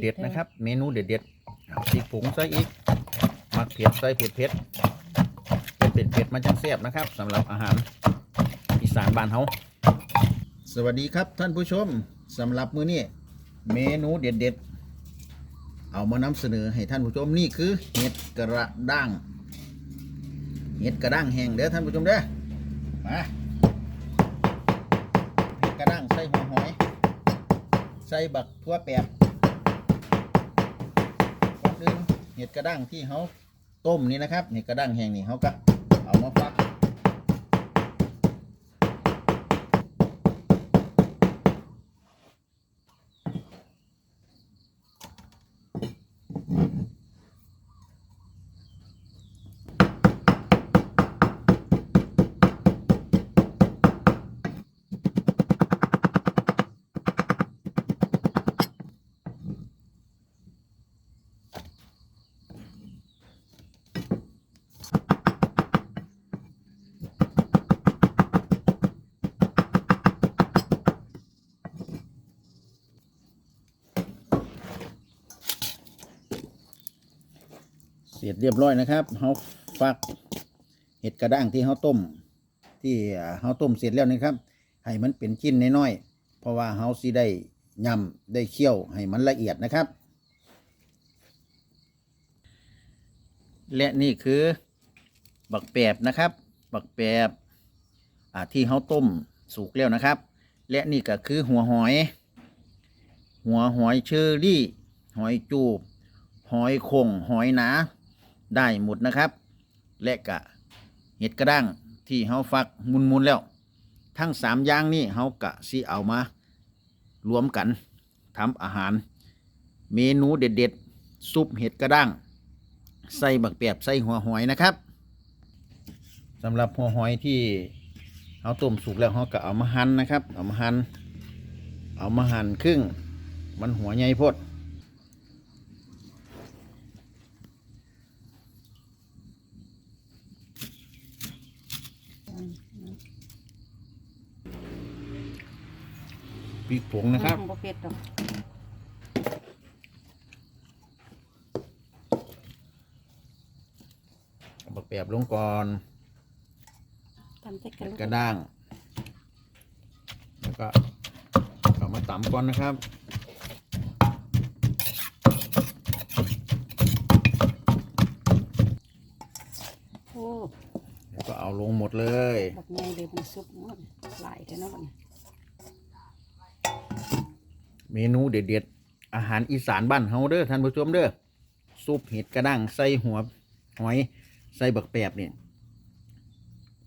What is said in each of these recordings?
เด็ดๆนะครับ เมนูเด็ดๆเอาพริกผงใส่อีกมักเผ็ดใส่เผ็ดเผ็ดเผ็ดเผ็ดๆมันจังแซ่บนะครับสำหรับอาหารอีสานบ้านเฮาสวัสดีครับท่านผู้ชมสำหรับมื้อนี้เมนูเด็ดๆ เอามานำเสนอให้ท่านผู้ชมนี่คือเห็ดกระด้างเห็ดกระด้างแห้งเด้อท่านผู้ชมเด้อมาเห็ดกระด้างใส่หัวหอย ใส่บักทั่วแปบก่อนอื่น เห็ดกระด้างที่เขาต้มนี่นะครับเห็ดกระด้างแห้งนี่เขาก็เอามาฟัก เสร็จเรียบร้อยนะครับเขาฟักเห็ดกระด้างที่เขาต้ม ที่เขาต้มเสร็จแล้วนะครับ ให้มันเป็นชิ้นน้อยๆเพราะว่าเขาสิได้ยำได้เคี่ยวให้มันละเอียดนะครับ และนี่คือ บักแปบนะครับ บักแปบที่เขาต้มสุกแล้วนะครับ และนี่ก็คือหัวหอย หัวหอยเชอรี่ หอยจูบ หอยคงหอยหนา ได้หมดนะครับ และกะเห็ดกระด้างที่เฮาฟักมุนๆแล้ว ทั้งสามอย่างนี้เฮากะสิเอามารวมกันทำอาหาร เมนูเด็ดๆซุปเห็ดกระด้าง ใส่บักแปบใส่หัวหอยนะครับสำหรับหัวหอยที่เฮาต้มสุกแล้วเฮาก็เอามาหั่นนะครับ เอามาหั่นเอามาหั่นครึ่ง มันหัวใหญ่โพด พริกผงนะครับบ่เผ็ดดอกเอาบักแปบลงก่อนทำใส่กระลูกกระด้าง แล้วก็เอามาตำก่อนนะครับโอ้แล้วก็เอาลงหมดเลย บักใหญ่เลยมันซุปหมดหลายแต่เนาะบัดนี้ เมนูเด็ดๆอาหารอีสานบ้านเฮาเด้อท่านผู้ชมเด้อซุปเห็ดกระด้างใส่หัวหอยใส่บักแปบนี่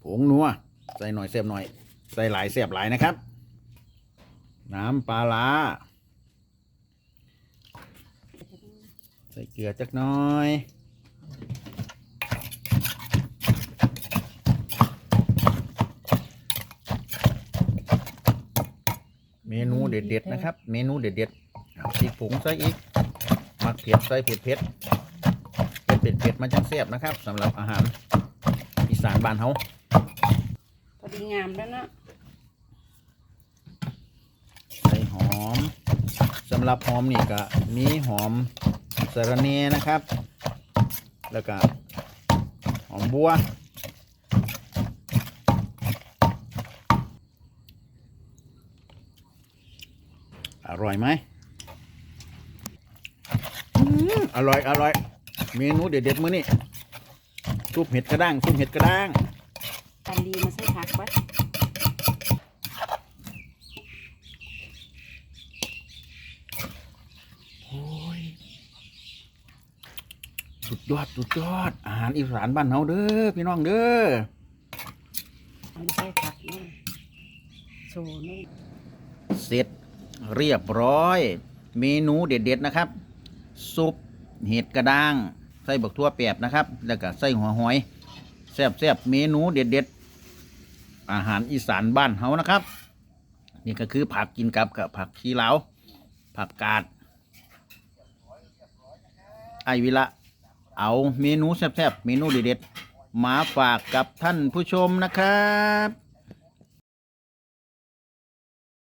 ผงนัวใส่หน่อยเสียบหน่อย ใส่หลายเสียบหลายนะครับ น้ำปลาลาใส่เกลือจักน้อย เมนูเด็ดๆนะครับ เมนูเด็ดๆเอาพริกผงใส่อีกมักเผ็ดใส่เผ็ดเผ็ดเผ็ดเผ็ดเผ็ดมันจังแซ่บนะครับสำหรับอาหารอีสานบ้านเฮาพอดีงามแล้วเนาะใส่หอมสำหรับหอมนี่ก็มีหอมสะระเนนะครับ แล้วก็หอมบัว อร่อยไหมอืมอร่อย อร่อย เมนูเด็ดๆมื้อนี้ซุปเห็ดกระด้างซุปเห็ดกระด้างตันดีมาใส่ผักไว้โอ้ยสุดยอดสุดยอด อาหารอีสานบ้านเฮาเด้อพี่น้องเด้อเอามาใส่ผักเนาะโชว์เนาะเสร็จ เรียบร้อย เมนูเด็ดๆนะครับ ซุปเห็ดกระด้าง ใส่บักทั่วแปบนะครับ แล้วก็ใส่หัวหอยแซ่บๆเมนูเด็ดๆอาหารอีสานบ้านเฮานะครับ นี่ก็คือผักกินกับกับผักชีเหลาผักกาดไอวิละเอาเมนูแซ่บๆเมนูเด็ดๆมาฝากกับท่านผู้ชมนะครับ